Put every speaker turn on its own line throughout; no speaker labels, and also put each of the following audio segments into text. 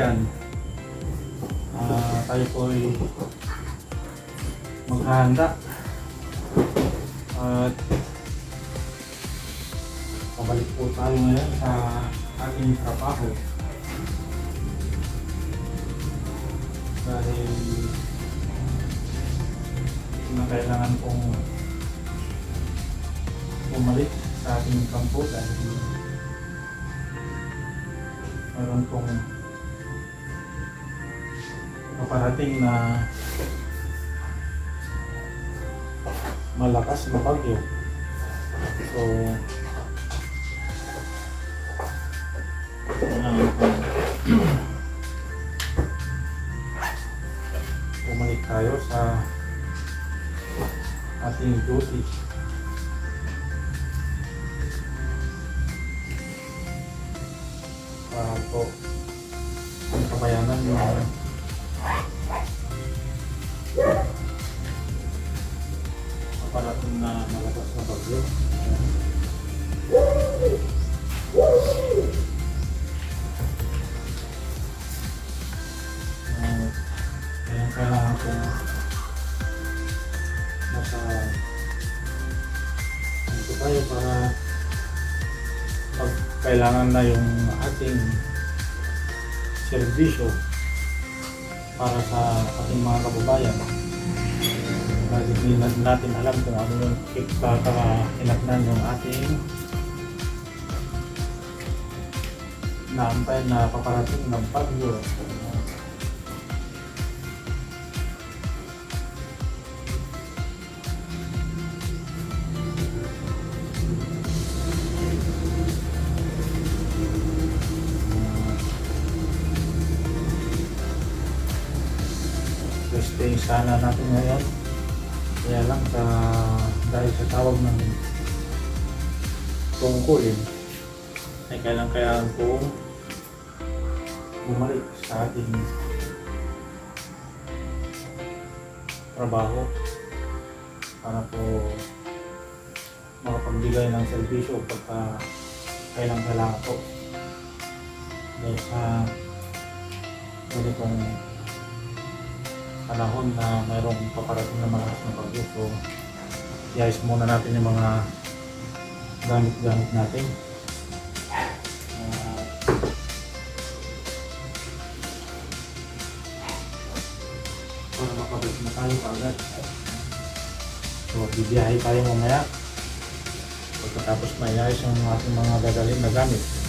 kababayan, ah, tayo po ay maghahanda. At pabalik po tayo ngayon sa ating trabaho. Dahil na kailangan pong bumalik sa ating kampo dahil mayroon pong paparating na malakas na bagyo. So, kailangan pong bumalik tayo sa ating duty. Aparating na malakas na bagyo. Uh, kaya kailangan nasa dito para pag kailangan na yung ating serbisyo para sa ating mga kababayan hindi na- natin alam kung ano yung kakahinatnan yung ating naantay na paparating ng bagyo. Testing sana natin ngayon. Sa dahil sa tawag ng tungkulin ay kailang kailangan kong bumalik sa ating trabaho para po makapagbigay ng serbisyo pagka kailang kailangan po. Dahil sa ganitong panahon na mayroong paparating na malakas na bagyo. So, iayos muna natin yung mga gamit-gamit natin. Ah, para makabalik na tayo agad. So, bibiyahe tayo mamaya. Pagkatapos maiayos yung ating mga dadalhin na gamit.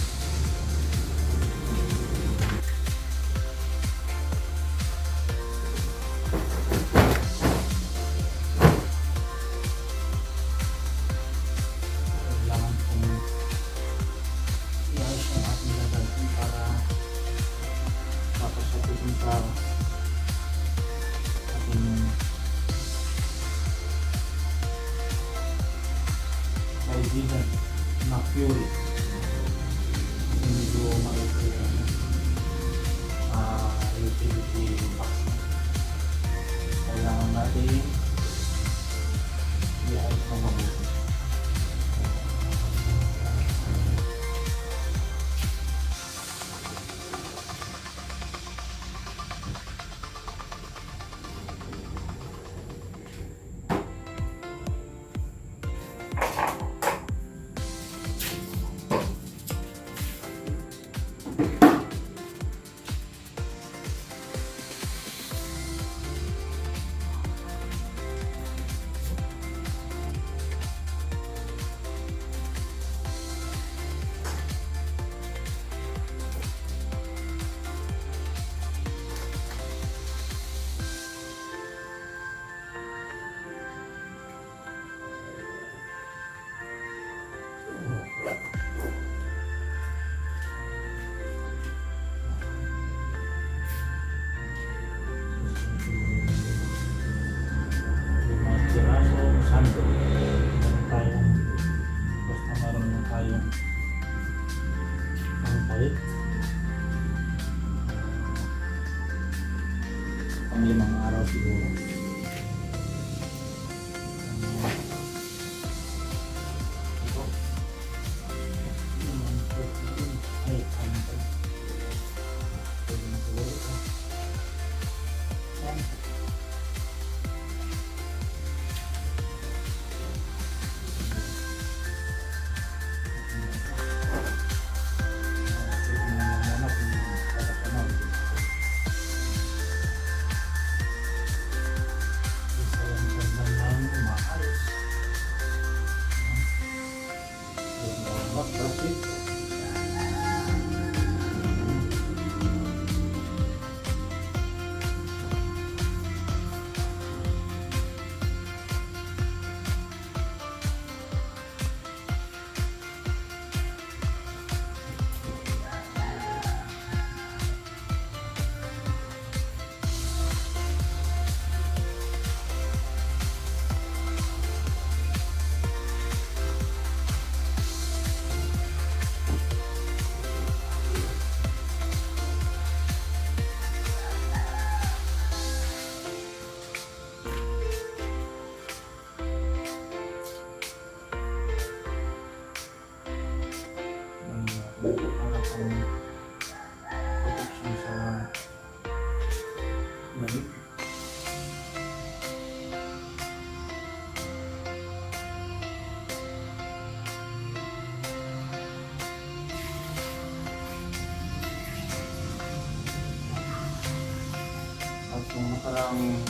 Nakaraang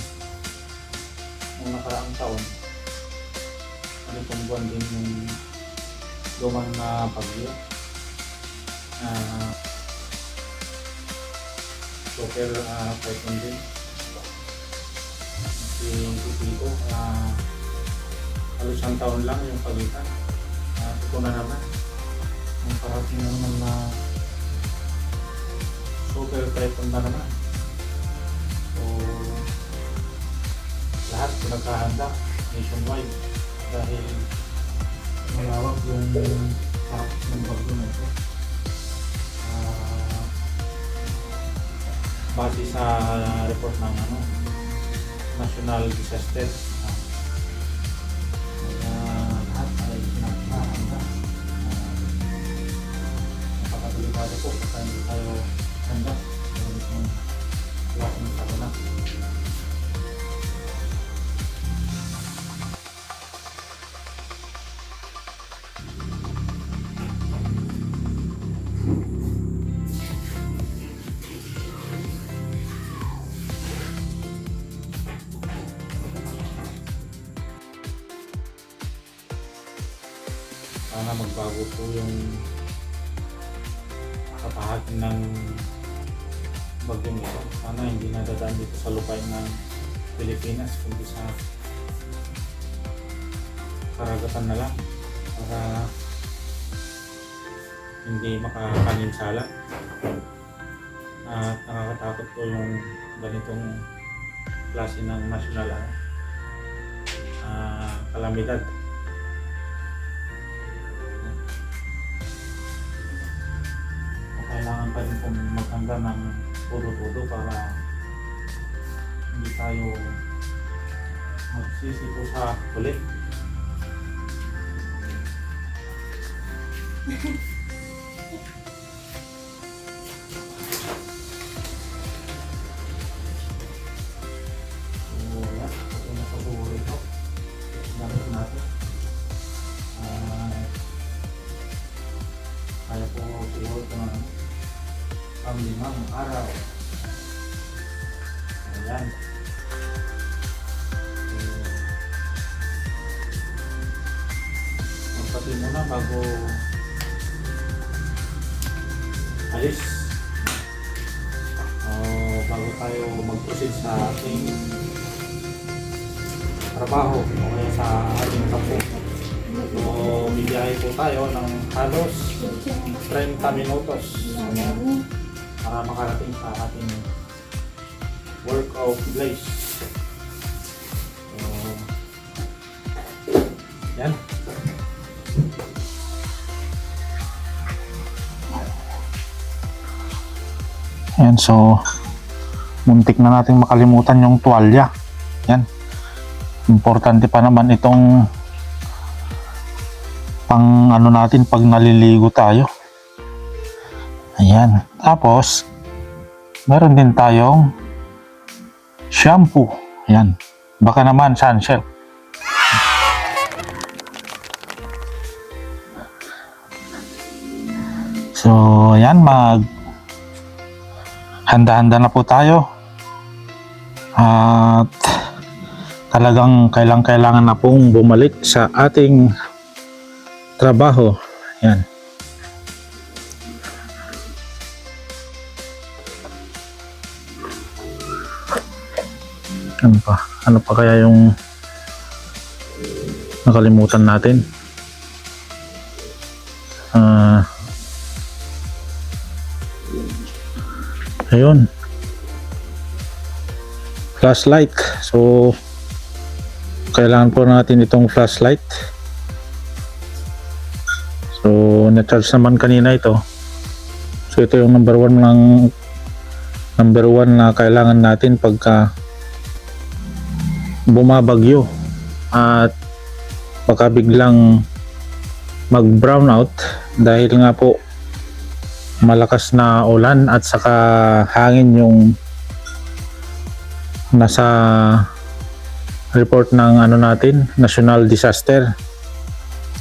nung nakaraang taon, ano pong buwan din yung lumang na pagyo. Ah, super uh, python din. Si Tito, uh, halos isang taon lang yung pagitan. Uh, ito na naman. Ang parating na naman na super python na naman. Lahat pinagkahanda nationwide dahil malawak yung tapos ng bagyo na ito. Ah, base sa report ng ano, National Disaster. Magbago po yung kapahagi ng bagyong ito. Sana hindi nadadaan dito sa lupain ng Pilipinas, kundi sa karagatan na lang para hindi makakaninsala. At nakakatakot po yung ganitong klase ng national ano, ah, kalamidad. Kailangan pa rin pong maghanda ng todo-todo para hindi tayo magsisi po sa huli. ang limang araw. Ayan. So, magpati muna bago alis. O bago tayo mag-proceed sa ating trabaho o kaya sa ating kapo. So, bibiyahe po tayo ng halos 30 minutos ano, para makarating sa ating workout place. So, yan.
Yan, so muntik na nating makalimutan yung tuwalya. Yan. Importante pa naman itong pang ano natin pag naliligo tayo. Ayan. Tapos, meron din tayong shampoo. Ayan. Baka naman sunshell. So, ayan, mag handa-handa na po tayo. At talagang kailang-kailangan na pong bumalik sa ating trabaho. Yan. Ano pa? Ano pa kaya yung nakalimutan natin? Ah... ayun. Flashlight. So kailangan po natin itong flashlight. So na-charge naman kanina ito. So ito yung number one ng number one na kailangan natin pagka bumabagyo at baka biglang mag brown out dahil nga po malakas na ulan at saka hangin yung nasa report ng ano natin, national disaster.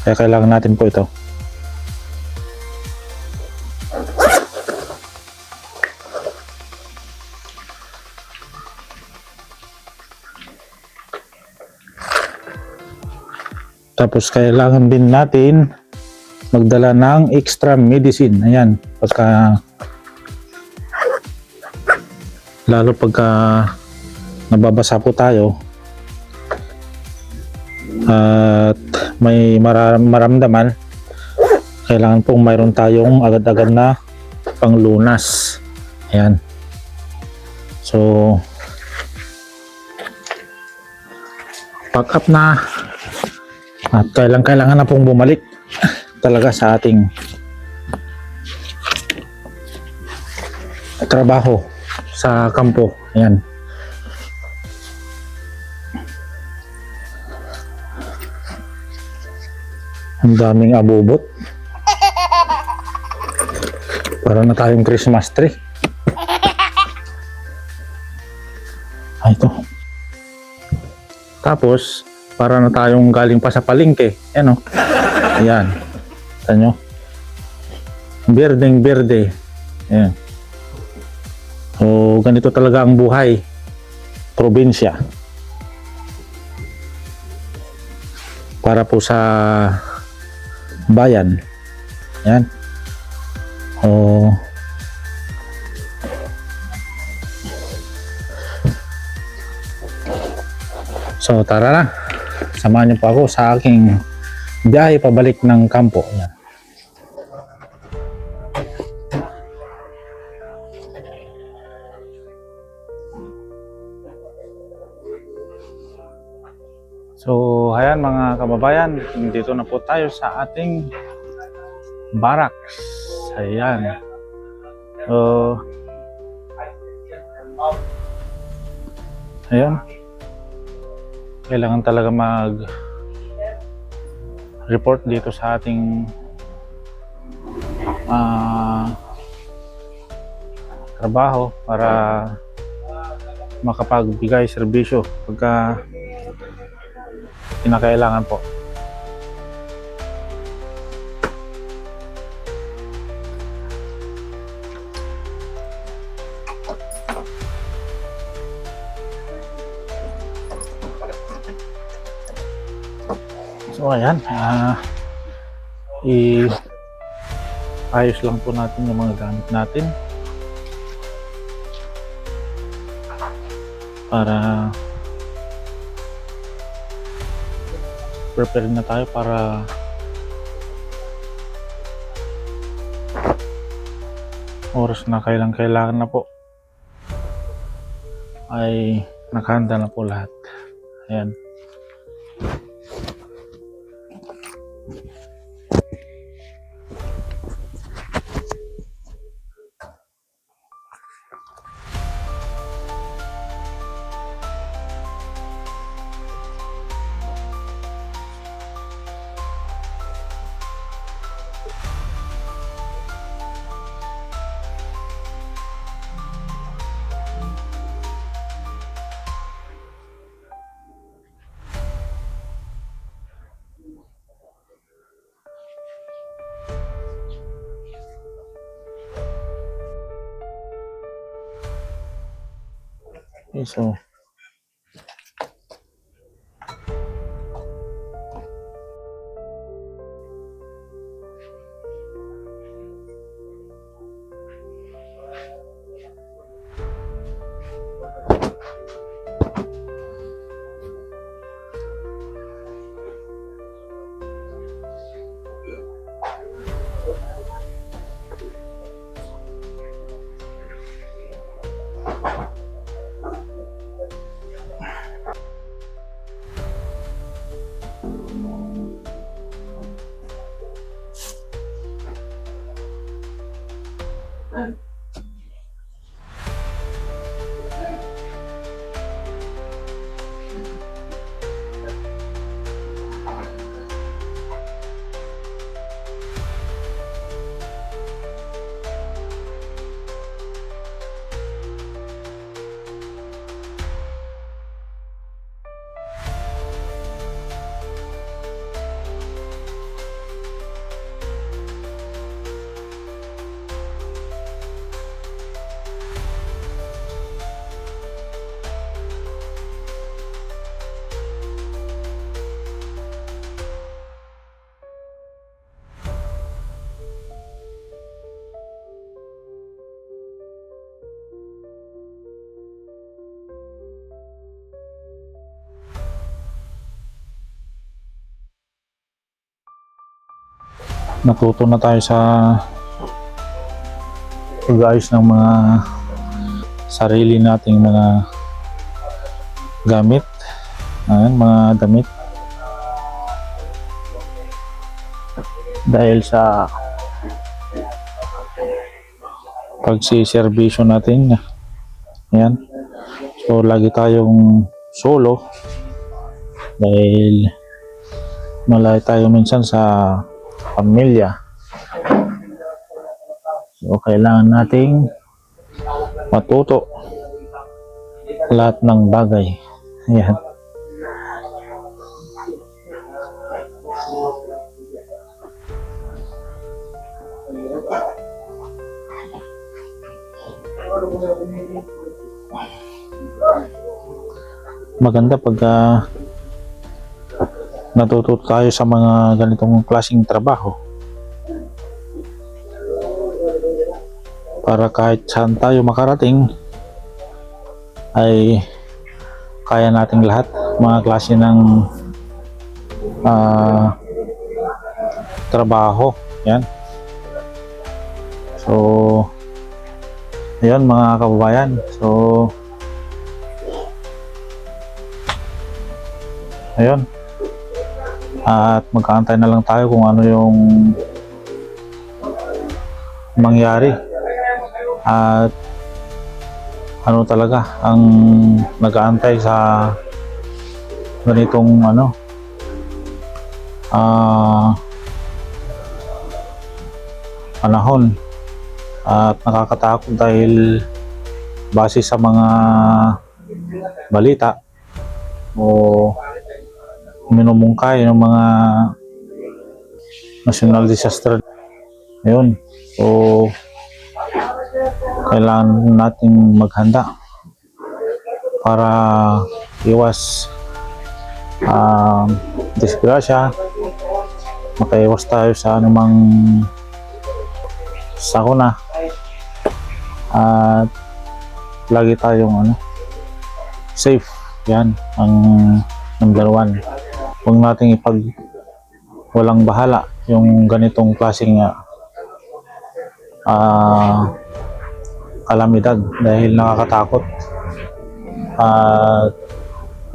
Kaya kailangan natin po ito. Tapos kailangan din natin magdala ng extra medicine. Ayan, pagka lalo pagka nababasa po tayo at may mara- maramdaman kailangan pong mayroon tayong agad-agad na panglunas. Ayan. So, pack up na at kailang kailangan na pong bumalik talaga sa ating trabaho sa kampo. Ayan. Ang daming abubot. Para na tayong Christmas tree. Ay, ito. Tapos, para na tayong galing pa sa palengke. Ayan o. Ayan. Ito nyo. Berdeng berde. Ayan. So, ganito talaga ang buhay. Probinsya. Para po sa bayan. Yan. O So tara na. Samahan niyo po ako sa aking biyahe pabalik ng kampo. Yan. So, ayan mga kababayan, dito na po tayo sa ating barracks. Ayan. So, ayan. Kailangan talaga mag report dito sa ating ah, trabaho para makapagbigay serbisyo pagka kinakailangan po. So ayan, ah i ayos lang po natin yung mga gamit natin. Para prepare na tayo para oras na kailang kailangan na po ay nakahanda na po lahat. Ayan so Um. Natuto na tayo sa pag-ayos ng mga sarili nating mga gamit. Ayan, mga damit. Dahil sa pagsiservisyo natin. Ayan. So, lagi tayong solo. Dahil malayo tayo minsan sa pamilya. So, kailangan nating matuto lahat ng bagay. Ayan. maganda pagka natututo tayo sa mga ganitong klaseng trabaho. Para kahit saan tayo makarating ay kaya nating lahat mga klase ng ah, trabaho. Yan. So ayun mga kababayan. So ayun at magkaantay na lang tayo kung ano yung mangyari. At ano talaga ang nag-aantay sa ganitong ano ah panahon. At nakakatakot dahil base sa mga balita o minumungkay ng mga national disaster. Ayun. So, kailangan natin maghanda para iwas um, disgrasya makaiwas tayo sa anumang sakuna at lagi tayong ano safe yan ang number one huwag nating ipag walang bahala yung ganitong klaseng ah, kalamidad dahil nakakatakot. At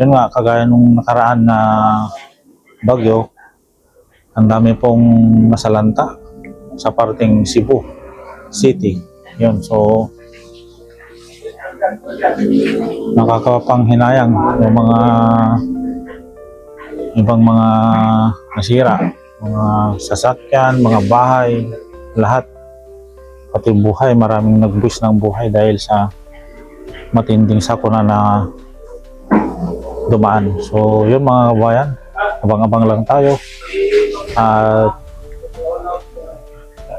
yun nga kagaya nung nakaraan na bagyo ang dami pong nasalanta sa parting Cebu City. Yun so nakakapanghinayang yung mga ibang mga nasira mga sasakyan, mga bahay lahat. Pati buhay maraming nagbuwis ng buhay dahil sa matinding sakuna na dumaan. So yun mga kabayan abang-abang lang tayo. At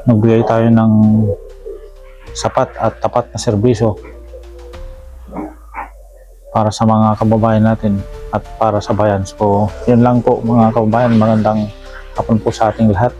nagbigay tayo ng sapat at tapat na serbisyo para sa mga kababayan natin at para sa bayan. So, yun lang po mga kababayan. Magandang hapon po sa ating lahat.